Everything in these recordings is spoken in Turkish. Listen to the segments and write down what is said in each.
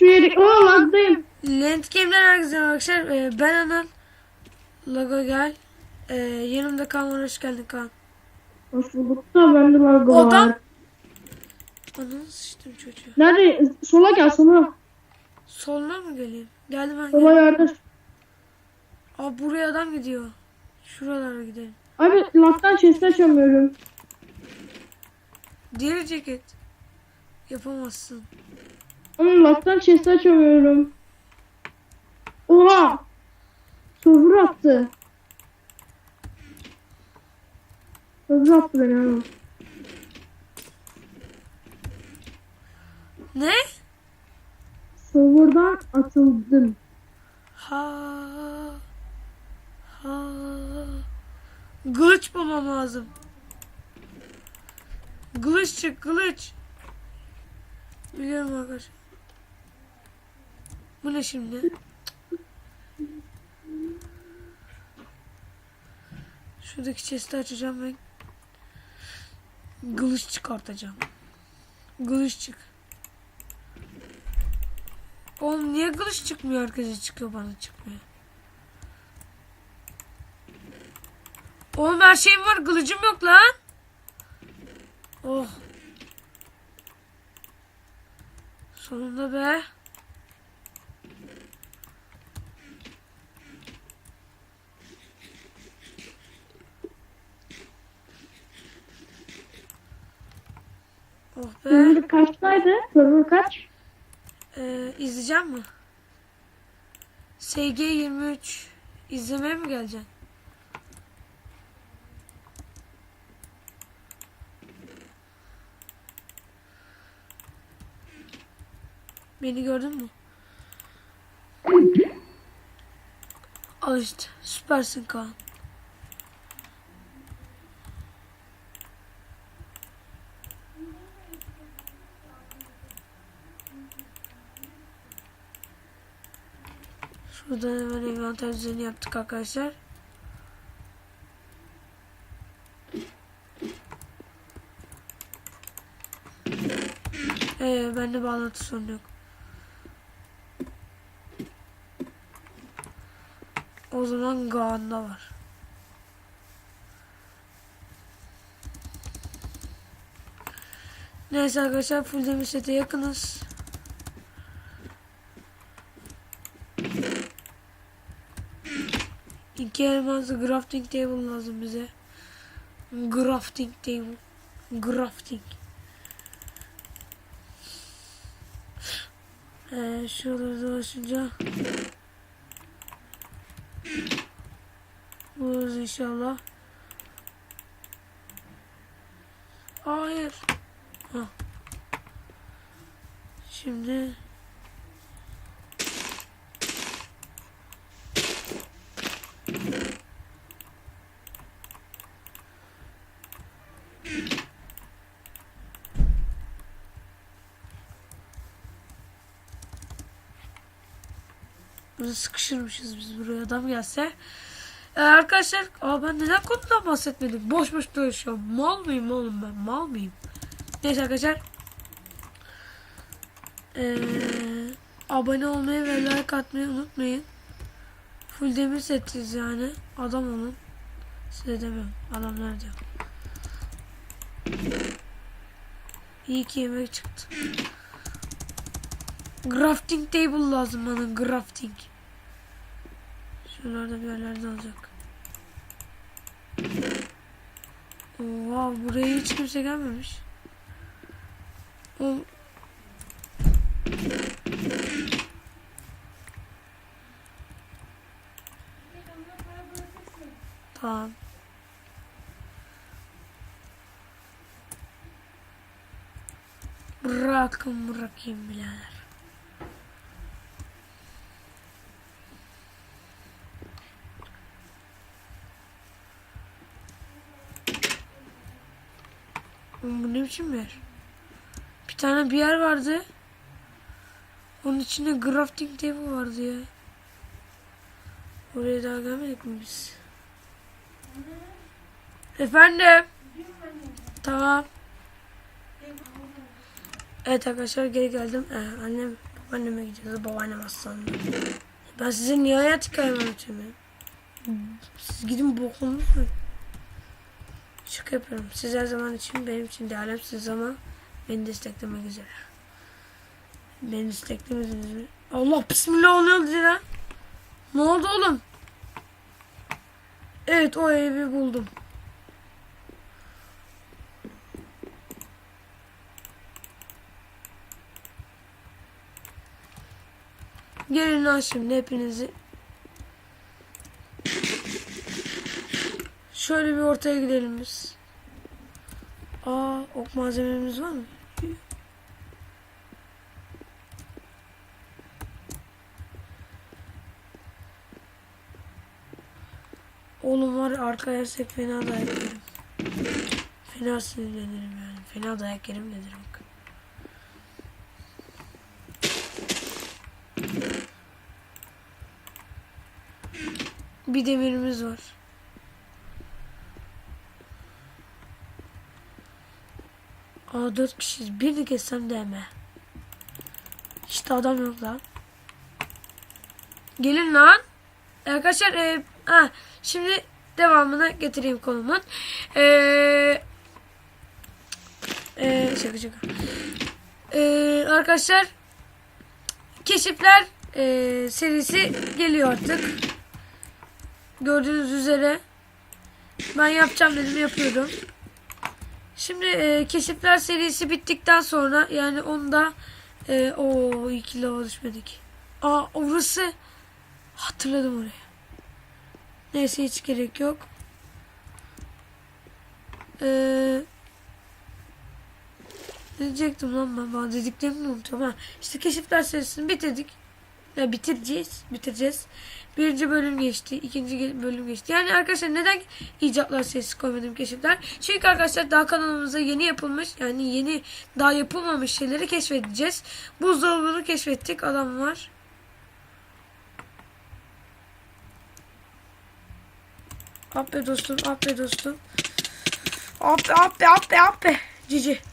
Yeri... Aa lagdayım. Land Game'den herkese merhaba arkadaşlar. Ee, ben Anıl. Logo gel. Ee, yanımda Kaan var. Hoş geldin Kaan. Hoş bulduk da bende lag var. Adam. Ananı sıçtım çocuğu. Nerede? Sola gel sola. Soluna mı geleyim? Geldim ben. Sola Gel. yardır. Aa buraya adam gidiyor. Şuralara gidelim. Abi lagdan chest açamıyorum. Diğer ceket. Yapamazsın. Ama lagdan chest açamıyorum. Oha. Server attı. Server attı beni ama. Ne? Serverdan atıldım. Ha. Ha. Kılıç bulmam lazım. Kılıç çık kılıç. Biliyorum arkadaşlar. Bu ne şimdi? Şuradaki chest'i açacağım ve kılıç çıkartacağım. Kılıç çık. Oğlum niye kılıç çıkmıyor herkese çıkıyor bana çıkmıyor. Oğlum her şeyim var kılıcım yok lan. Oh. Sonunda be. Oh be. Server kaçtaydı? Server kaç? Ee, izleyeceğim mi? SG 23 izlemeye mi geleceksin? Beni gördün mü? Al işte süpersin Kaan. Şurada hemen envanter düzeni yaptık arkadaşlar. Ee, bende bağlantı sorunu yok. O zaman Kaan'da var. Neyse arkadaşlar full demir sete yakınız. İki elmaslı crafting table lazım bize. Crafting table. Crafting. Ee, şurada dolaşınca buluruz inşallah. Hayır. Hah. Şimdi Burada sıkışırmışız biz buraya adam gelse. Ee, arkadaşlar aa ben neden konudan bahsetmedim? Boş boş dolaşıyorum. Mal mıyım oğlum ben? Mal mıyım? Neyse arkadaşlar. Ee, abone olmayı ve like atmayı unutmayın. Full demir setiz yani. Adam olun. Size demiyorum. Adamlar diyor. İyi ki yemek çıktı. Grafting table lazım bana. Grafting. Şuralarda bir yerlerde olacak. Oha buraya hiç kimse gelmemiş. O... Tamam. Bırakın bırakayım birader. Bu ne biçim yer? Bir tane bir yer vardı. Onun içinde grafting table vardı ya. Oraya daha gelmedik mi biz? Efendim? Tamam. Evet arkadaşlar geri geldim. Ee, annem Babaanneme gidiyoruz. Babaannem hastanede. Ben size niye hayat hikayemi anlatıyorum ya? Siz gidin bokunuzu. Şaka yapıyorum. Siz her zaman için benim için değerlisiniz ama beni desteklemek üzere. Beni desteklemediniz mi? Allah bismillah oluyor lan. Ne oldu oğlum? Evet o evi buldum. Gelin lan şimdi hepinizi. Şöyle bir ortaya gidelim biz. Aa ok malzememiz var mı? Oğlum var ya, arkaya yersek fena dayak yerim. Fena sinirlenirim yani. Fena dayak yerim nedir bak. Bir demirimiz var. Aa dört kişiyiz. Birini kessem deme. İşte adam yok lan. Gelin lan. Arkadaşlar e, ha, şimdi devamına getireyim konumun. E, e, şaka şaka. E, arkadaşlar keşifler e, serisi geliyor artık. Gördüğünüz üzere ben yapacağım dedim yapıyorum. Şimdi e, keşifler serisi bittikten sonra yani onda e, o iki lava düşmedik. Aa orası hatırladım orayı. Neyse hiç gerek yok. Ee, ne diyecektim lan ben? Ben dediklerimi unutuyorum. Ha, işte keşifler serisini bitirdik. Ya bitireceğiz. Bitireceğiz. Birinci bölüm geçti. ikinci bölüm geçti. Yani arkadaşlar neden icatlar serisi koymadım keşifler? Çünkü arkadaşlar daha kanalımıza yeni yapılmış yani yeni daha yapılmamış şeyleri keşfedeceğiz. Buzdolabını keşfettik. Adam var. Ah be dostum, ah be dostum. Ah be, ah be, ah be, ah be. Cici.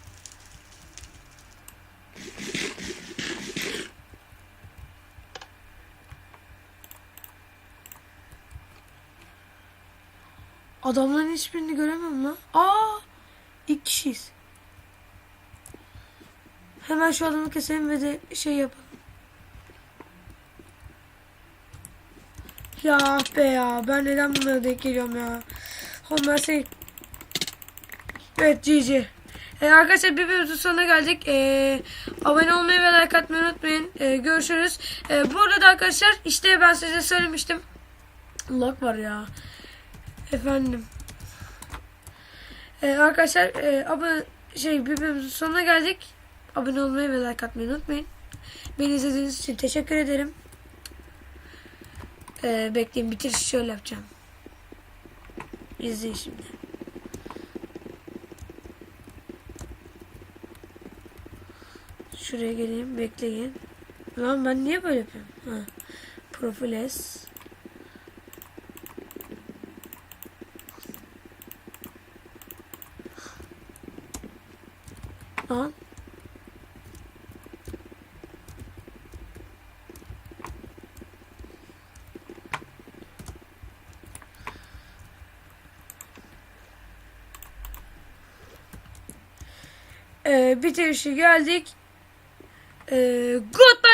Adamların hiçbirini göremiyorum lan. Aa! İlk kişiyiz. Hemen şu adamı keselim ve de şey yapalım. Ya be ya. Ben neden bunlara denk geliyorum ya. Onlar şey. Evet GG. Ee, arkadaşlar bir bölümün sonuna geldik. Ee, abone olmayı ve like atmayı unutmayın. Ee, görüşürüz. Ee, bu arada arkadaşlar işte ben size söylemiştim. Lag var ya. Efendim. Ee, arkadaşlar e, abone şey bölümün sonuna geldik. Abone olmayı ve like atmayı unutmayın. Beni izlediğiniz için teşekkür ederim. Ee, bekleyin bitiriş şöyle yapacağım. İzleyin şimdi. Şuraya geleyim bekleyin. Lan ben niye böyle yapıyorum? Ha. Profiles. Lan. Ee, bitirişe geldik. Ee, goodbye.